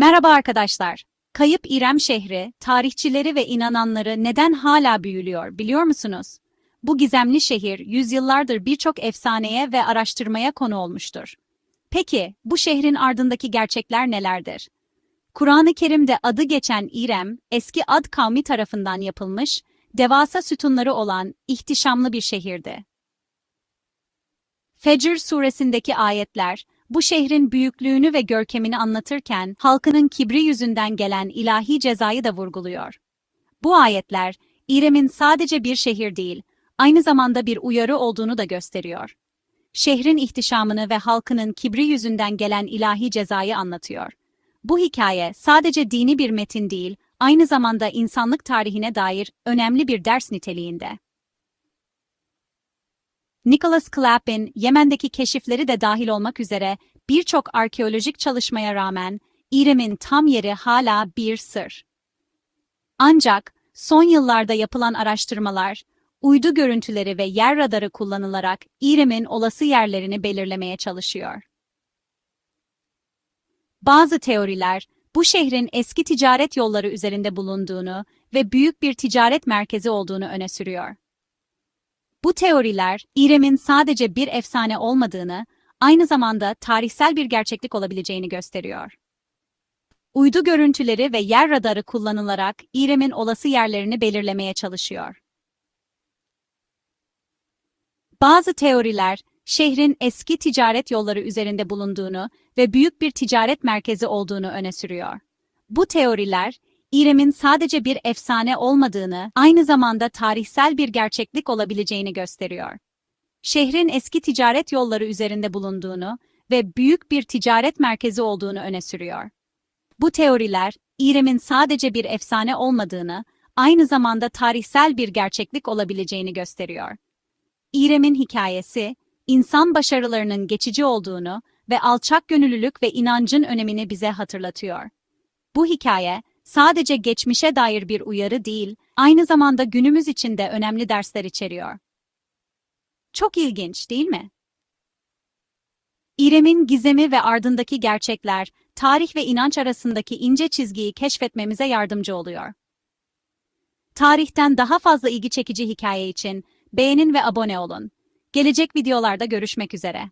Merhaba arkadaşlar. Kayıp İrem şehri, tarihçileri ve inananları neden hala büyülüyor biliyor musunuz? Bu gizemli şehir yüzyıllardır birçok efsaneye ve araştırmaya konu olmuştur. Peki, bu şehrin ardındaki gerçekler nelerdir? Kur'an-ı Kerim'de adı geçen İrem, eski Ad kavmi tarafından yapılmış, devasa sütunları olan ihtişamlı bir şehirdi. Fecr suresindeki ayetler, bu şehrin büyüklüğünü ve görkemini anlatırken halkının kibri yüzünden gelen ilahi cezayı da vurguluyor. Bu ayetler, İrem'in sadece bir şehir değil, aynı zamanda bir uyarı olduğunu da gösteriyor. Şehrin ihtişamını ve halkının kibri yüzünden gelen ilahi cezayı anlatıyor. Bu hikaye sadece dini bir metin değil, aynı zamanda insanlık tarihine dair önemli bir ders niteliğinde. Nicholas Clapin, Yemen'deki keşifleri de dahil olmak üzere birçok arkeolojik çalışmaya rağmen İrem'in tam yeri hala bir sır. Ancak son yıllarda yapılan araştırmalar, uydu görüntüleri ve yer radarı kullanılarak İrem'in olası yerlerini belirlemeye çalışıyor. Bazı teoriler, bu şehrin eski ticaret yolları üzerinde bulunduğunu ve büyük bir ticaret merkezi olduğunu öne sürüyor. Bu teoriler, İrem'in sadece bir efsane olmadığını, aynı zamanda tarihsel bir gerçeklik olabileceğini gösteriyor. Uydu görüntüleri ve yer radarı kullanılarak İrem'in olası yerlerini belirlemeye çalışıyor. Bazı teoriler, şehrin eski ticaret yolları üzerinde bulunduğunu ve büyük bir ticaret merkezi olduğunu öne sürüyor. Bu teoriler, İrem'in sadece bir efsane olmadığını, aynı zamanda tarihsel bir gerçeklik olabileceğini gösteriyor. Şehrin eski ticaret yolları üzerinde bulunduğunu ve büyük bir ticaret merkezi olduğunu öne sürüyor. Bu teoriler, İrem'in sadece bir efsane olmadığını, aynı zamanda tarihsel bir gerçeklik olabileceğini gösteriyor. İrem'in hikayesi, insan başarılarının geçici olduğunu ve alçak gönüllülük ve inancın önemini bize hatırlatıyor. Bu hikaye, sadece geçmişe dair bir uyarı değil, aynı zamanda günümüz için de önemli dersler içeriyor. Çok ilginç, değil mi? İrem'in gizemi ve ardındaki gerçekler, tarih ve inanç arasındaki ince çizgiyi keşfetmemize yardımcı oluyor. Tarihten daha fazla ilgi çekici hikaye için beğenin ve abone olun. Gelecek videolarda görüşmek üzere.